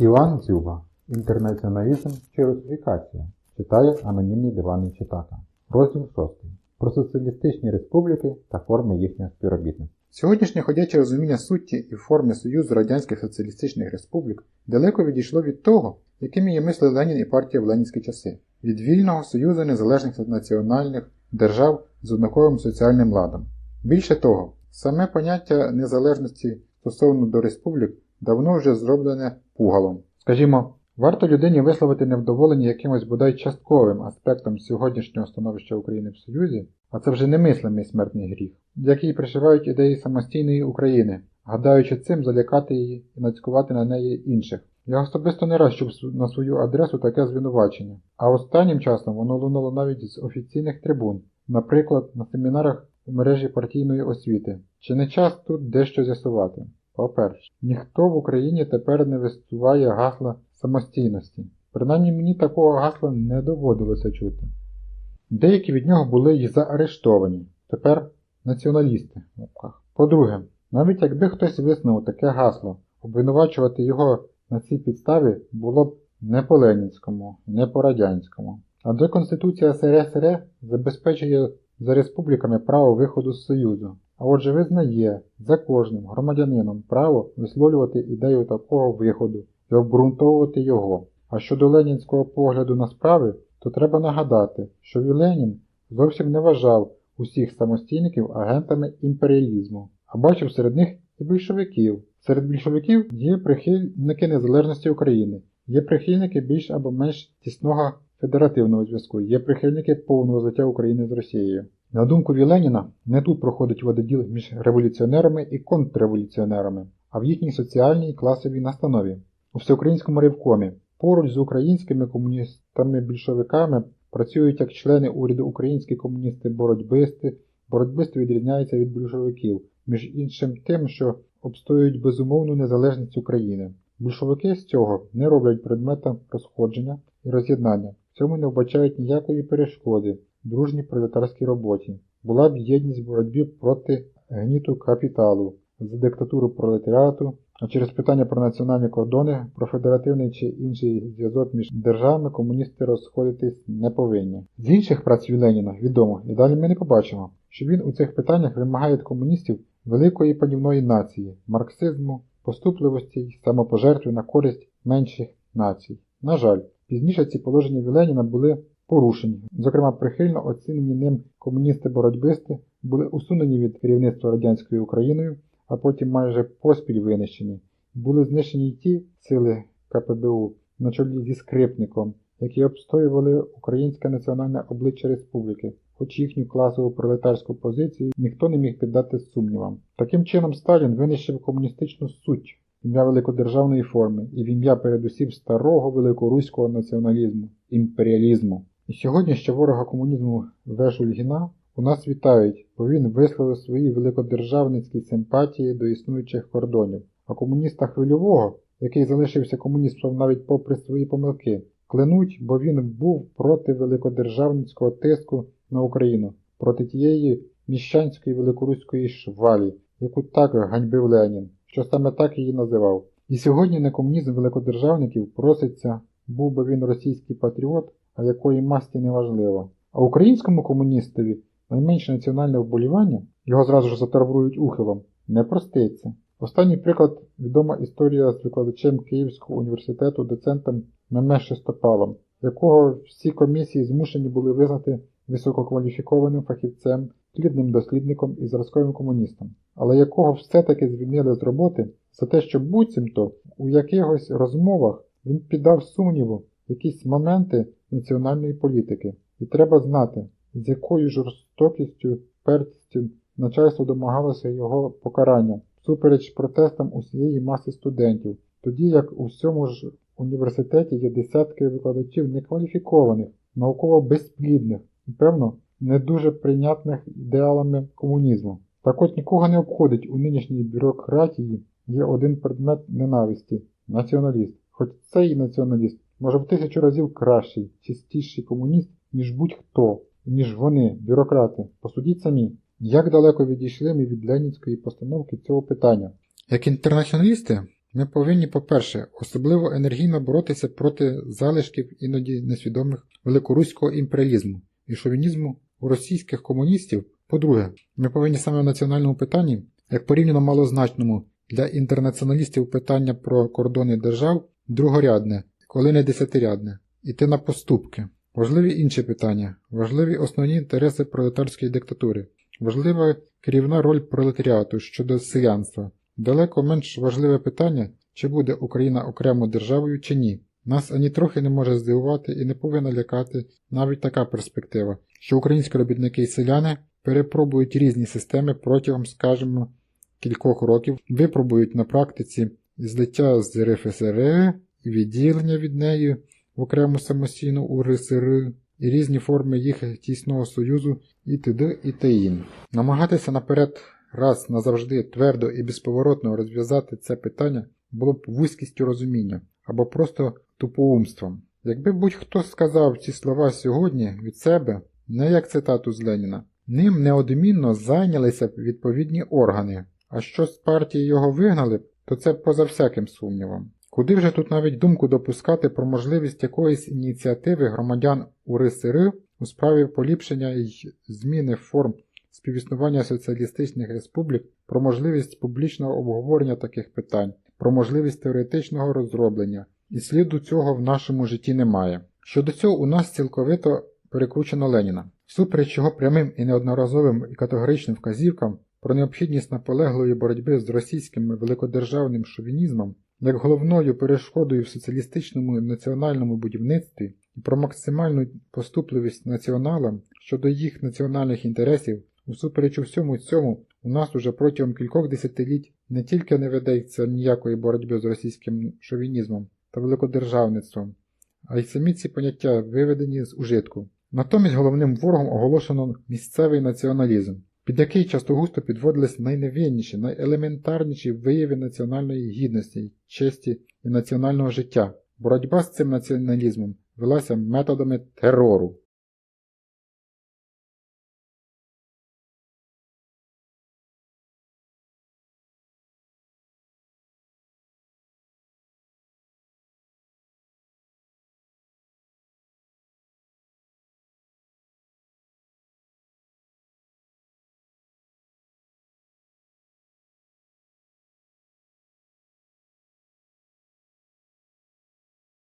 Іван Дзюба. Інтернаціоналізм чи русифікація. Читає анонімний диванний читака. Розділ 6. Про соціалістичні республіки та форми їхнього співробітництва. Сьогоднішнє ходяче розуміння суті і форми Союзу Радянських Соціалістичних Республік далеко відійшло від того, якими її мислив Ленін і партія в ленінські часи, від вільного Союзу незалежних національних держав з однаковим соціальним ладом. Більше того, саме поняття незалежності стосовно до республік давно вже зроблене пугалом. Скажімо, варто людині висловити невдоволення якимось бодай частковим аспектом сьогоднішнього становища України в Союзі, а це вже немислимий смертний гріх, який пришивають ідеї самостійної України, гадаючи цим залякати її і нацькувати на неї інших. Я особисто не раз чув на свою адресу таке звинувачення, а останнім часом воно лунало навіть з офіційних трибун, наприклад, на семінарах у мережі партійної освіти. Чи не час тут дещо з'ясувати? По-перше, ніхто в Україні тепер не висуває гасла самостійності. Принаймні мені такого гасла не доводилося чути. Деякі від нього були й заарештовані, тепер націоналісти. По-друге, навіть якби хтось виснув таке гасло, обвинувачувати його на цій підставі було б не по ленінському, не по радянському. Адже Конституція СРСР забезпечує за республіками право виходу з Союзу, а отже визнає за кожним громадянином право висловлювати ідею такого виходу і обґрунтовувати його. А щодо ленінського погляду на справи, то треба нагадати, що і Ленін зовсім не вважав усіх самостійників агентами імперіалізму, а бачив серед них і більшовиків. Серед більшовиків є прихильники незалежності України, є прихильники більш або менш тісного федеративного зв'язку, є прихильники повного злиття України з Росією. На думку Віленіна, не тут проходить вододіл між революціонерами і контрреволюціонерами, а в їхній соціальній і класовій настанові. У всеукраїнському ревкомі поруч з українськими комуністами-більшовиками працюють як члени уряду українські комуністи-боротьбисти. Боротьбисти відрізняються від більшовиків, між іншим тим, що обстоюють безумовну незалежність України. Більшовики з цього не роблять предметом розходження і роз'єднання, в цьому не вбачають ніякої перешкоди дружній пролетарській роботі. Була б єдність в боротьбі проти гніту капіталу, за диктатуру пролетаріату, а через питання про національні кордони, про федеративний чи інший зв'язок між державами комуністи розходитись не повинні. З інших праць Леніна відомо, і далі ми не побачимо, що він у цих питаннях вимагає від комуністів великої панівної нації, марксизму, поступливості й самопожертви на користь менших націй. На жаль, пізніше ці положення Віленіна були порушені. Зокрема, прихильно оцінені ним комуністи-боротьбисти були усунені від керівництва радянською Україною, а потім майже поспіль винищені. Були знищені й ті сили КПБУ на чолі зі скрипником, які обстоювали українське національне обличчя республіки, хоч їхню класову пролетарську позицію ніхто не міг піддати сумнівам. Таким чином Сталін винищив комуністичну суть ім'я великодержавної форми і в ім'я передусім старого великоруського націоналізму, імперіалізму. І сьогодні ще ворога комунізму Вешу Ільгіна у нас вітають, бо він висловив свої великодержавницькі симпатії до існуючих кордонів. А комуніста хвильового, який залишився комуністом навіть попри свої помилки, клянуть, бо він був проти великодержавницького тиску на Україну, проти тієї міщанської великоруської швалі, яку так ганьбив Ленін, що саме так її називав. І сьогодні на комунізм великодержавників проситься, був би він російський патріот, а якої масті неважливо. А українському комуністові найменше національне вболівання, його зразу ж заторврують ухилом, не проститься. Останній приклад відома історія з викладачем Київського університету доцентом Меме Шестопалом, якого всі комісії змушені були визнати висококваліфікованим фахівцем, плідним дослідником і зразковим комуністом, але якого все-таки звільнили з роботи за те, що буцімто у якихось розмовах він піддав сумніву якісь моменти національної політики. І треба знати, з якою жорстокістю, пертістю начальство домагалося його покарання, супереч протестам усієї маси студентів, тоді як у всьому ж університеті є десятки викладачів некваліфікованих, науково безплідних і, певно, не дуже прийнятних ідеалами комунізму. Так от нікого не обходить у нинішній бюрократії є один предмет ненависті націоналіст. Хоч цей націоналіст може в тисячу разів кращий, чистіший комуніст, ніж будь-хто, ніж вони, бюрократи. Посудіть самі, як далеко відійшли ми від ленінської постановки цього питання. Як інтернаціоналісти, Ми повинні, по-перше, особливо енергійно боротися проти залишків іноді несвідомих великоруського імперіалізму і шовінізму у російських комуністів. По-друге, ми повинні саме в національному питанні, як порівняно малозначному для інтернаціоналістів питання про кордони держав, другорядне, коли не десятирядне, іти на поступки. Важливі інші питання, важливі основні інтереси пролетарської диктатури, важлива керівна роль пролетаріату щодо селянства. Далеко менш важливе питання, чи буде Україна окремо державою чи ні. Нас ані трохи не може здивувати і не повинна лякати навіть така перспектива, що українські робітники і селяни перепробують різні системи протягом, скажімо, кількох років, випробують на практиці злиття з РФСР і відділення від неї в окрему самостійну УРСР і різні форми їх тісного союзу і т.д. і т.ін. Намагатися наперед раз назавжди твердо і безповоротно розв'язати це питання було б вузькістю розуміння або просто тупоумством. Якби будь-хто сказав ці слова сьогодні від себе, не як цитату з Леніна, ним неодмінно зайнялися б відповідні органи, а що з партії його вигнали б, то це поза всяким сумнівом. Куди вже тут навіть думку допускати про можливість якоїсь ініціативи громадян УРСР у справі поліпшення і зміни форм співіснування соціалістичних республік, про можливість публічного обговорення таких питань, про можливість теоретичного розроблення, і сліду цього в нашому житті немає. Щодо цього у нас цілковито перекручено Леніна. Всупереч його прямим і неодноразовим і категоричним вказівкам про необхідність наполеглої боротьби з російським великодержавним шовінізмом, як головною перешкодою в соціалістичному національному будівництві і про максимальну поступливість націоналам щодо їх національних інтересів, усупереч всьому цьому, у нас уже протягом кількох десятиліть не тільки не ведеться ніякої боротьби з російським шовінізмом та великодержавництвом, а й самі ці поняття виведені з ужитку. Натомість головним ворогом оголошено місцевий націоналізм, під який часто густо підводились найневинніші, найелементарніші вияви національної гідності, честі і національного життя. Боротьба з цим націоналізмом велася методами терору.